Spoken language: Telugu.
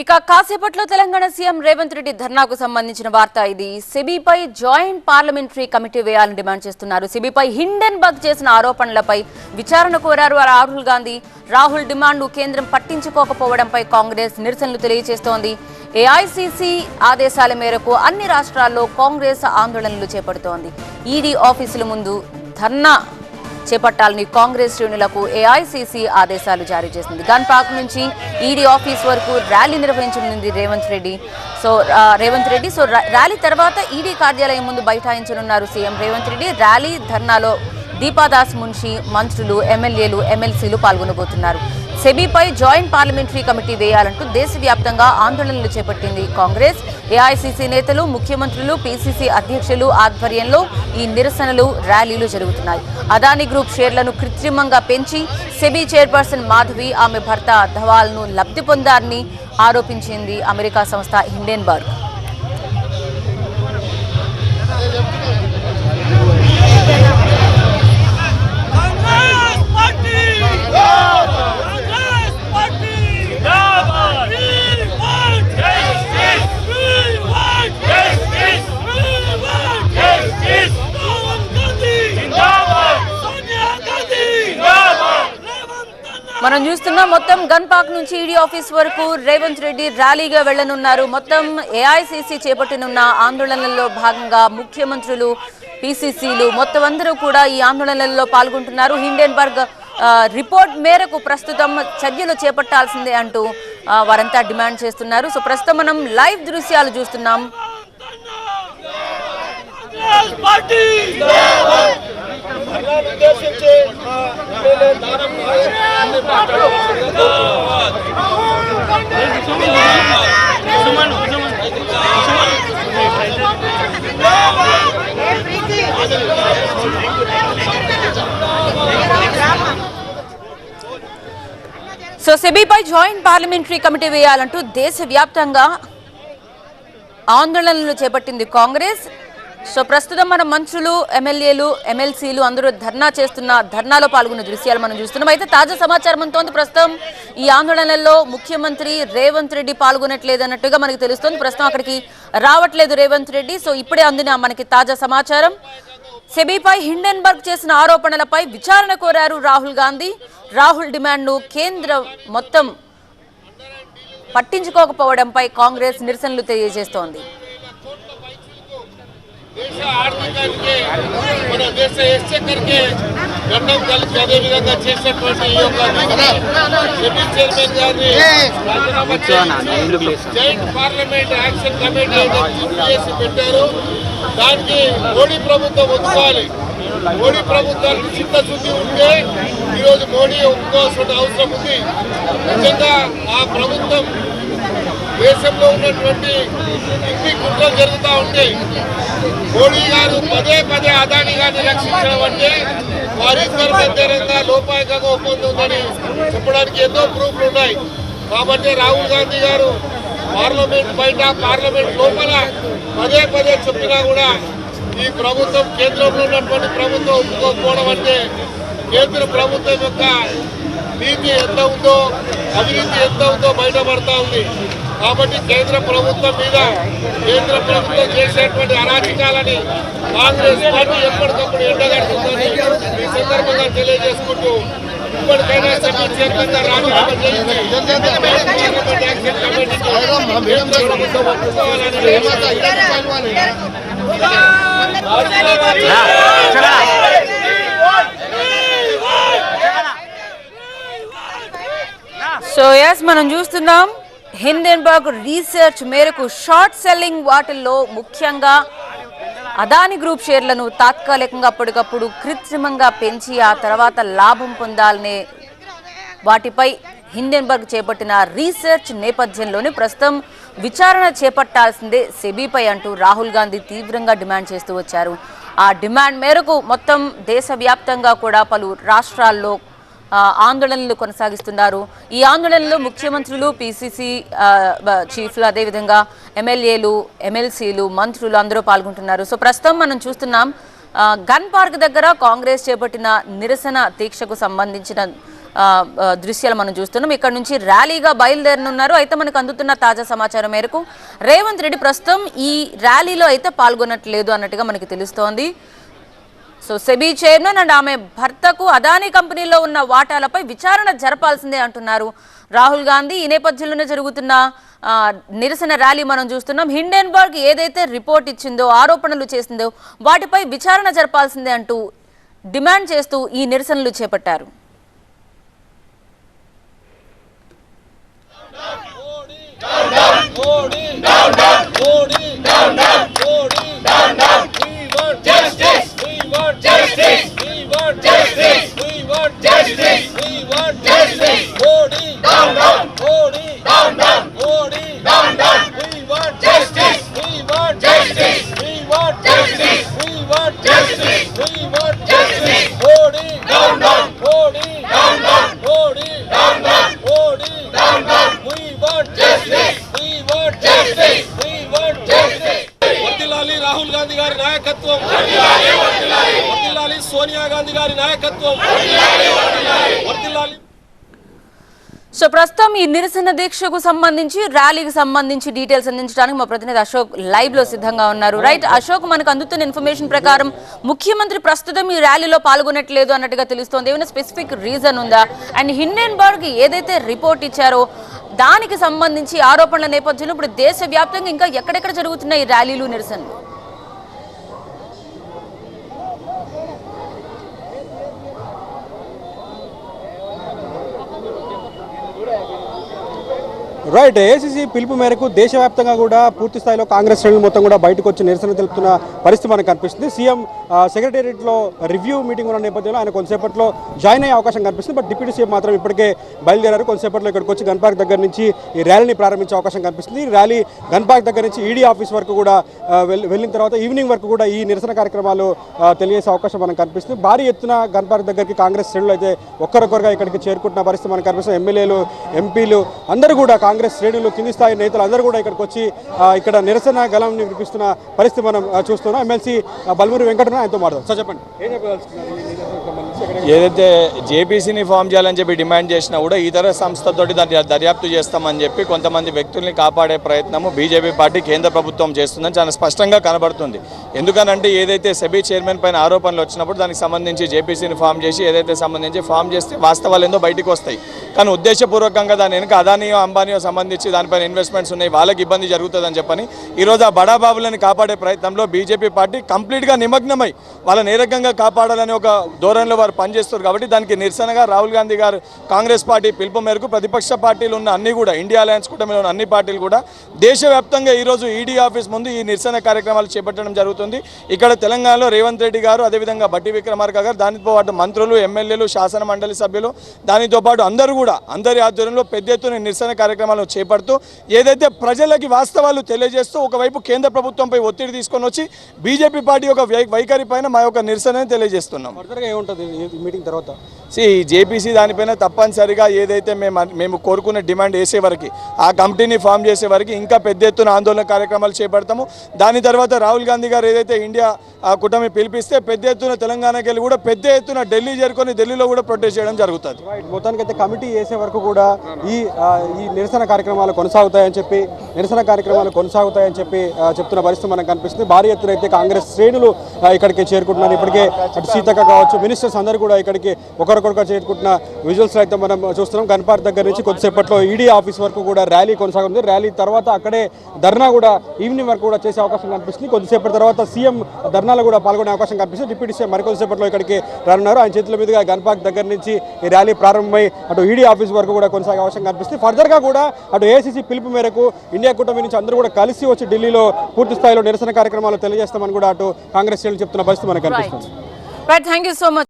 ఇక కాసేపట్లో తెలంగాణ సీఎం రేవంత్ రెడ్డి ధర్నాకు సంబంధించిన వార్త ఇది. సెబీపై జాయింట్ పార్లమెంటరీ కమిటీ వేయాలని డిమాండ్ చేస్తున్నారు. సెబీపై హిండెన్బర్గ్ చేసిన ఆరోపణలపై విచారణ కోరారు. రాహుల్ గాంధీ రాహుల్ డిమాండ్ను కేంద్రం పట్టించుకోకపోవడంపై కాంగ్రెస్ నిరసనలు తెలియజేస్తోంది. ఏఐసిసి ఆదేశాల మేరకు అన్ని రాష్ట్రాల్లో కాంగ్రెస్ ఆందోళనలు చేపడుతోంది. ఈడీ ఆఫీసుల ముందు ధర్నా చేపట్టాలని కాంగ్రెస్ శ్రేణులకు ఏఐసిసి ఆదేశాలు జారీ చేసింది. గన్ పార్క్ నుంచి ఈడీ ఆఫీస్ వరకు rally నిర్వహించనుంది Revanth Reddy. So Revanth Reddy so rally తర్వాత ఈడీ కార్యాలయం ముందు బైఠాయించనున్నారు సీఎం రేవంత్ రెడ్డి. ర్యాలీ ధర్నాలో దీపాదాస్ మున్షి మంత్రులు ఎమ్మెల్యేలు ఎమ్మెల్సీలు పాల్గొనబోతున్నారు. సెబీపై జాయింట్ పార్లమెంటరీ కమిటీ వేయాలంటూ దేశవ్యాప్తంగా ఆందోళనలు చేపట్టింది కాంగ్రెస్. ఏఐసిసి నేతలు ముఖ్యమంత్రులు పిసిసి అధ్యక్షులు ఆధ్వర్యంలో ఈ నిరసనలు ర్యాలీలు జరుగుతున్నాయి. అదాని గ్రూప్ షేర్లను కృత్రిమంగా పెంచి సెబీ చైర్పర్సన్ మాధవి ఆమె భర్త ధవాల్ను లబ్ధి పొందారని ఆరోపించింది అమెరికా సంస్థ హిండెన్బర్గ్. మొత్తం గన్ పార్క్ నుంచి ఈడీ ఆఫీస్ వరకు రేవంత్ రెడ్డి ర్యాలీగా వెళ్ళనున్నారు మొత్తం ఏఐసిసి చేపట్టనున్న ఆందోళనల్లో భాగంగా ముఖ్యమంత్రులు పిసిసిలు మొత్తం అందరూ కూడా ఈ ఆందోళనల్లో పాల్గొంటున్నారు. హిండెన్బర్గ్ రిపోర్ట్ మేరకు ప్రస్తుతం చర్యలు చేపట్టాల్సిందే అంటూ వారంతా డిమాండ్ చేస్తున్నారు. సో ప్రస్తుతం మనం లైవ్ దృశ్యాలు చూస్తున్నాం. సో సో సెబీపై జాయింట్ పార్లమెంటరీ కమిటీ వేయాలంటూ దేశవ్యాప్తంగా ఆందోళనలు చేపట్టింది కాంగ్రెస్. సో ప్రస్తుతం మన మంత్రులు ఎమ్మెల్యేలు ఎమ్మెల్సీలు అందరూ ధర్నా చేస్తున్న ధర్నాలో పాల్గొన్న దృశ్యాలు మనం చూస్తున్నాం. అయితే తాజా సమాచారం అంతోంది ప్రస్తుతం ఈ ఆందోళనల్లో ముఖ్యమంత్రి రేవంత్ రెడ్డి పాల్గొనట్లేదు అన్నట్టుగా మనకి తెలుస్తోంది. ప్రస్తుతం అక్కడికి రావట్లేదు రేవంత్ రెడ్డి. సో ఇప్పుడే అందిన మనకి తాజా సమాచారం. సెబీపై హిండెన్బర్గ్ చేసిన ఆరోపణలపై విచారణ కోరారు రాహుల్ గాంధీ. రాహుల్ డిమాండ్ను కేంద్ర మొత్తం పట్టించుకోకపోవడంపై కాంగ్రెస్ నిరసనలు తెలియజేస్తోంది. దేశ ఆర్థికానికి మన దేశ ఎక్స్చెక్కర్కి గండం కలిసి అదే విధంగా చేసినటువంటి ఈ యొక్క సెబీ చైర్మన్ గారిని జాయింట్ పార్లమెంట్ యాక్షన్ కమిటీ చేసి పెట్టారు. దానికి మోడీ ప్రభుత్వం ఒప్పుకోవాలి. మోడీ ప్రభుత్వానికి చిత్తశుద్ధి ఉంటే ఈరోజు మోడీ ఒప్పుకోవాల్సిన అవసరం ఉంది. నిజంగా ఆ ప్రభుత్వం దేశంలో ఉన్నటువంటి ఇన్ని కుట్రలు జరుగుతూ ఉంటే మోడీ గారు పదే పదే అదాని గారిని రక్షించడం అంటే వారిద్దరి మధ్య లోపాయకంగా ఒప్పందం ఉందని చెప్పడానికి ఎన్నో ప్రూఫ్లు ఉన్నాయి. కాబట్టి రాహుల్ గాంధీ గారు పార్లమెంట్ బయట పార్లమెంట్ లోపల పదే పదే చెప్పినా కూడా ఈ ప్రభుత్వం కేంద్రంలో ఉన్నటువంటి ప్రభుత్వం ఒప్పుకోకపోవడం అంటే కేంద్ర ప్రభుత్వం యొక్క నీతి ఎంత ఉందో అవినీతి ఎంత ఉందో బయటపడతా ఉంది. కాబట్టి కేంద్ర ప్రభుత్వం మీద కేంద్ర ప్రభుత్వం చేసేటువంటి అరాచకాలని కాంగ్రెస్ పార్టీ ఎప్పటికప్పుడు ఎండగడుతుందని ఈ సందర్భంగా తెలియజేసుకుంటూ ఇప్పటికైనా సభ్యులు చైర్మన్ రాజీనామా చేయించి ప్రభుత్వం సో ఎస్ మనం చూస్తున్నాం. హిందెన్బర్గ్ రీసెర్చ్ మేరకు షార్ట్ సెల్లింగ్ వాటిల్లో ముఖ్యంగా అదాని గ్రూప్ షేర్లను తాత్కాలికంగా అప్పటికప్పుడు కృత్రిమంగా పెంచి ఆ తర్వాత లాభం పొందాలనే వాటిపై హిండెన్బర్గ్ చేపట్టిన రీసెర్చ్ నేపథ్యంలోనే ప్రస్తుతం విచారణ చేపట్టాల్సిందే సెబీపై అంటూ రాహుల్ గాంధీ తీవ్రంగా డిమాండ్ చేస్తూ వచ్చారు. ఆ డిమాండ్ మేరకు మొత్తం దేశవ్యాప్తంగా కూడా పలు రాష్ట్రాల్లో ఆందోళనలు కొనసాగిస్తున్నారు. ఈ ఆందోళనలో ముఖ్యమంత్రులు పిసిసి చీఫ్లు అదేవిధంగా ఎమ్మెల్యేలు ఎమ్మెల్సీలు మంత్రులు అందరూ పాల్గొంటున్నారు. సో ప్రస్తుతం మనం చూస్తున్నాం గన్ పార్క్ దగ్గర కాంగ్రెస్ చేపట్టిన నిరసన దీక్షకు సంబంధించిన దృశ్యాలు మనం చూస్తున్నాం. ఇక్కడ నుంచి ర్యాలీగా బయలుదేరనున్నారు. అయితే మనకు అందుతున్న తాజా సమాచారం మేరకు రేవంత్ రెడ్డి ప్రస్తుతం ఈ ర్యాలీలో అయితే పాల్గొనట్లేదు అన్నట్టుగా మనకి తెలుస్తోంది. సో సెబీ చైర్మన్ అండ్ ఆమె భర్తకు అదానీ కంపెనీలో ఉన్న వాటాలపై విచారణ జరపాల్సిందే అంటున్నారు రాహుల్ గాంధీ ఈ నేపథ్యంలోనే జరుగుతున్న ఆ, నిరసన ర్యాలీ మనం చూస్తున్నాం హిండెన్బర్గ్ ఏదైతే రిపోర్ట్ ఇచ్చిందో ఆరోపణలు చేసిందో వాటిపై విచారణ జరపాల్సిందే అంటూ డిమాండ్ చేస్తూ ఈ నిరసనలు చేపట్టారు Modi down down Modi down down Modi justice we want justice Modi down down Modi down down Modi down down Modi down down we want justice we want justice we want justice వర్దిల్లాలి రాహుల్ గాంధీ గారి నాయకత్వం వర్దిల్లాలి సోనియా గాంధీ గారి నాయకత్వం వర్దిల్లాలి సో ప్రస్తుతం ఈ నిరసన దీక్షకు సంబంధించి ర్యాలీకి సంబంధించి డీటెయిల్స్ అందించడానికి మా ప్రతినిధి అశోక్ లైవ్లో సిద్ధంగా ఉన్నారు. రైట్ అశోక్ మనకు అందుతున్న ఇన్ఫర్మేషన్ ప్రకారం ముఖ్యమంత్రి ప్రస్తుతం ఈ ర్యాలీలో పాల్గొనట్లేదు అన్నట్టుగా తెలుస్తోంది. ఏమైనా స్పెసిఫిక్ రీజన్ ఉందా? అండ్ హిండెన్బర్గ్ ఏదైతే రిపోర్ట్ ఇచ్చారో దానికి సంబంధించి ఆరోపణల నేపథ్యంలో ఇప్పుడు దేశవ్యాప్తంగా ఇంకా ఎక్కడెక్కడ జరుగుతున్నాయి ఈ ర్యాలీలు నిరసనలు? రైట్ ఏసీసీ పిలుపు మేరకు దేశవ్యాప్తంగా కూడా పూర్తి స్థాయిలో కాంగ్రెస్ శ్రేణులు మొత్తం కూడా బయటకు వచ్చి నిరసన తెలుపుతున్న పరిస్థితి మనకు కనిపిస్తుంది. సీఎం సెక్రటేరియట్లో రివ్యూ మీటింగ్ ఉన్న నేపథ్యంలో ఆయన కొంతసేపట్లో జాయిన్ అయ్యే అవకాశం కనిపిస్తుంది. బట్ డిప్యూటీ సీఎం మాత్రం ఇప్పటికే బయలుదేరారు. కొంతసేపట్లో ఇక్కడికి వచ్చి గన్పార్క్ దగ్గర నుంచి ఈ ర్యాలీని ప్రారంభించే అవకాశం కనిపిస్తుంది. ఈ ర్యాలీ గన్పార్క్ దగ్గర నుంచి ఈడీ ఆఫీస్ వరకు కూడా వెళ్ళిన తర్వాత ఈవినింగ్ వరకు కూడా ఈ నిరసన కార్యక్రమాలు తెలియజేసే అవకాశం మనకు కనిపిస్తుంది. భారీ ఎత్తున గన్పార్క్ దగ్గరికి కాంగ్రెస్ శ్రేణులు అయితే ఒక్కరొక్కరుగా ఇక్కడికి చేరుకుంటున్న పరిస్థితి మనకు కనిపిస్తుంది. ఎమ్మెల్యేలు ఎంపీలు అందరూ కూడా కాంగ్రెస్ శ్రేణులు కింది స్థాయి నేతలు అందరూ కూడా ఇక్కడికి వచ్చి ఇక్కడ నిరసన గలం వినిపిస్తున్న పరిస్థితి మనం చూస్తున్నాం. ఎమ్మెల్సీ బల్మూరి వెంకటరమణ ఆయనతో మాట్లాడదాం. సార్ చెప్పండి. ఏదైతే జేపీసీని ఫామ్ చేయాలని చెప్పి డిమాండ్ చేసినా కూడా ఇతర సంస్థతోటి దాన్ని దర్యాప్తు చేస్తామని చెప్పి కొంతమంది వ్యక్తుల్ని కాపాడే ప్రయత్నము బీజేపీ పార్టీ కేంద్ర ప్రభుత్వం చేస్తుందని చాలా స్పష్టంగా కనబడుతుంది. ఎందుకనంటే ఏదైతే సెబీ చైర్మన్ పైన ఆరోపణలు వచ్చినప్పుడు దానికి సంబంధించి జేపీసీని ఫామ్ చేసి ఏదైతే సంబంధించి ఫామ్ చేస్తే వాస్తవాలు ఏందో బయటికి వస్తాయి. కానీ ఉద్దేశపూర్వకంగా దాని వెనుక అదానియో అంబానియో సంబంధించి దానిపైన ఇన్వెస్ట్మెంట్స్ ఉన్నాయి వాళ్ళకి ఇబ్బంది జరుగుతుందని చెప్పని ఈరోజు ఆ బడాబాబులను కాపాడే ప్రయత్నంలో బీజేపీ పార్టీ కంప్లీట్గా నిమగ్నమై వాళ్ళని ఏ రకంగా కాపాడాలని ఒక ధోరణిలో వారు పనిచేస్తారు కాబట్టి దానికి నిరసనగా రాహుల్ గాంధీ గారు కాంగ్రెస్ పార్టీ పిలుపు మేరకు ప్రతిపక్ష పార్టీలు ఉన్న అన్ని కూడా ఇండియా అలయన్స్ కూటమిలో ఉన్న అన్ని పార్టీలు కూడా దేశవ్యాప్తంగా ఈరోజు ఈడీ ఆఫీస్ ముందు ఈ నిరసన కార్యక్రమాలు చేపట్టడం జరుగుతుంది. ఇక్కడ తెలంగాణలో రేవంత్ రెడ్డి గారు అదేవిధంగా బట్టి విక్రమార్క గారు దానితో పాటు మంత్రులు ఎమ్మెల్యేలు శాసన మండలి సభ్యులు దానితో పాటు అందరూ కూడా అందరి ఆధ్వర్యంలో పెద్ద ఎత్తున నిరసన కార్యక్రమాలు చేపడుతూ ఏదైతే ప్రజలకి వాస్తవాలు తెలియజేస్తూ ఒకవైపు కేంద్ర ప్రభుత్వంపై ఒత్తిడి తీసుకొని వచ్చి బీజేపీ పార్టీ యొక్క వైఖరి పైన మా యొక్క నిరసన తెలియజేస్తున్నాం. ఏముంటుంది మీటింగ్ తర్వాత? సి జేపీసీ దానిపైన తప్పనిసరిగా ఏదైతే మేము మేము కోరుకునే డిమాండ్ వేసే వరకు ఆ కమిటీని ఫామ్ చేసే వరకు ఇంకా పెద్ద ఎత్తున ఆందోళన కార్యక్రమాలు చేపడతాము. దాని తర్వాత రాహుల్ గాంధీ గారు ఏదైతే ఇండియా ఆ కూటమి పిలిపిస్తే పెద్ద ఎత్తున తెలంగాణకి వెళ్ళి కూడా పెద్ద ఎత్తున ఢిల్లీ చేరుకొని ఢిల్లీలో కూడా ప్రొటెస్ట్ చేయడం జరుగుతుంది. మొత్తానికైతే కమిటీ వేసే వరకు కూడా ఈ ఈ నిరసన కార్యక్రమాలు కొనసాగుతాయని చెప్పి నిరసన కార్యక్రమాలు కొనసాగుతాయని చెప్పి చెప్తున్న పరిస్థితి మనకు కనిపిస్తుంది. భారీ ఎత్తున అయితే కాంగ్రెస్ శ్రేణులు ఇక్కడికి చేరుకుంటున్నారు. ఇప్పటికే అటు సీతక్క కావచ్చు మినిస్టర్స్ అందరూ కూడా ఇక్కడికి ఒకరికొకరు చేరుకుంటున్న విజువల్స్ అయితే మనం చూస్తున్నాం. గన్పార్క్ దగ్గర నుంచి కొద్దిసేపట్లో ఈడీ ఆఫీస్ వరకు కూడా ర్యాలీ కొనసాగుతుంది. ర్యాలీ తర్వాత అక్కడే ధర్నా కూడా ఈవినింగ్ వరకు కూడా చేసే అవకాశం కనిపిస్తుంది. కొద్దిసేపటి తర్వాత సీఎం ధర్నాలో కూడా పాల్గొనే అవకాశం కనిపిస్తుంది. డిప్యూటీ సీఎం మరికొద్దిసేపట్లో ఇక్కడికి రానున్నారు. ఆయన చేతుల మీదుగా గన్పార్క్ దగ్గర నుంచి ఈ ర్యాలీ ప్రారంభమై అటు ఈడీ ఆఫీస్ వరకు కూడా కొనసాగే అవకాశం కనిపిస్తుంది. ఫర్దర్గా కూడా అటు ఏసీసీ పిలుపు మేరకు ఇండియా కూటమి నుంచి అందరూ కూడా కలిసి వచ్చి ఢిల్లీలో పూర్తి స్థాయిలో నిరసన కార్యక్రమాలు తెలియజేస్తామని కూడా అటు కాంగ్రెస్ శ్రేణులు చెప్తున్న పరిస్థితి మనకు కనిపిస్తుంది. Right thank you so much